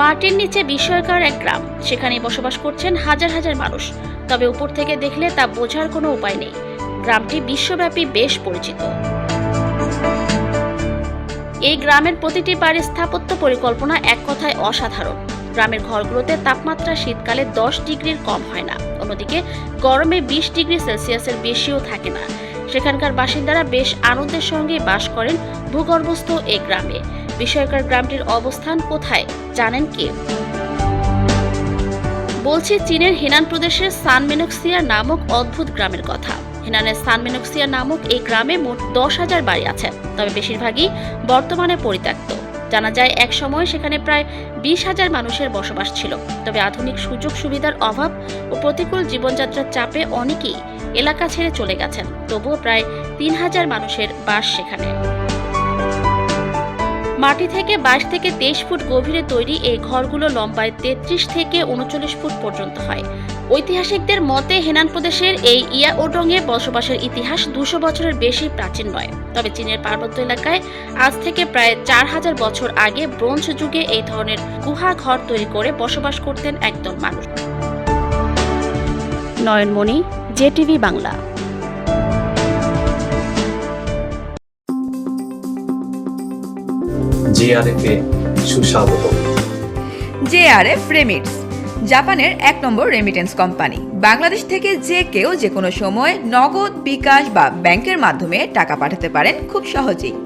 মাটির নিচে বিস্ময়কর এক গ্রাম। সেখানে বসবাস করছেন হাজার হাজার মানুষ। তবে উপর থেকে দেখলে তা বোঝার কোনো উপায় নেই। গ্রামটি বিশ্বব্যাপী বেশ পরিচিত। এই গ্রামের প্রতিটি বাড়ির স্থাপত্য পরিকল্পনা এক কথায় অসাধারণ। গ্রামের ঘরগুলোতে তাপমাত্রা শীতকালে দশ ডিগ্রির কম হয় না। অন্যদিকে গরমে বিশ ডিগ্রি সেলসিয়াসের বেশিও থাকে না। সেখানকার বাসিন্দারা বেশ আনন্দের সঙ্গে বাস করেন ভূগর্ভস্থ এই গ্রামে। বিষয়কার গ্রামটির অবস্থান কোথায়, জানেন কে? বলছি চীনের হেনান প্রদেশের সানমেনক্সিয়া নামক অদ্ভুত গ্রামের কথা। হেনানের সানমেনক্সিয়া নামক এই গ্রামে মোট দশ হাজার বাড়ি আছে, তবে বেশিরভাগই বর্তমানে পরিত্যক্ত। জানা যায়, এক সময় সেখানে প্রায় বিশ হাজার মানুষের বসবাস ছিল। তবে আধুনিক সুযোগ সুবিধার অভাব ও প্রতিকূল জীবনযাত্রার চাপে অনেকেই এলাকা ছেড়ে চলে গেছেন, তবুও প্রায় তিন হাজার মানুষের বাস সেখানে। মাটি থেকে বাইশ থেকে তেইশ ফুট গভীরে তৈরি এই ঘরগুলো লম্বায় তেত্রিশ থেকে উনচল্লিশ ফুট পর্যন্ত হয়। ঐতিহাসিকদের মতে হেনান প্রদেশের এই ইয়াওডংয়ে বসবাসের ইতিহাস দুশো বছরের বেশি প্রাচীন নয়। তবে চীনের পার্বত্য এলাকায় আজ থেকে প্রায় চার হাজার বছর আগে ব্রোঞ্জ যুগে এই ধরনের গুহা ঘর তৈরি করে বসবাস করতেন একদল মানুষ। নয়নমণি, জেটিভি বাংলা। জিআরএফে সুস্বাগত। জেআরএফ রেমিটস, জাপানের এক নম্বর রেমিটেন্স কোম্পানি বাংলাদেশ থেকে যে কেউ যে কোনো সময় নগদ, বিকাশ বা ব্যাংকের মাধ্যমে টাকা পাঠাতে পারেন খুব সহজেই।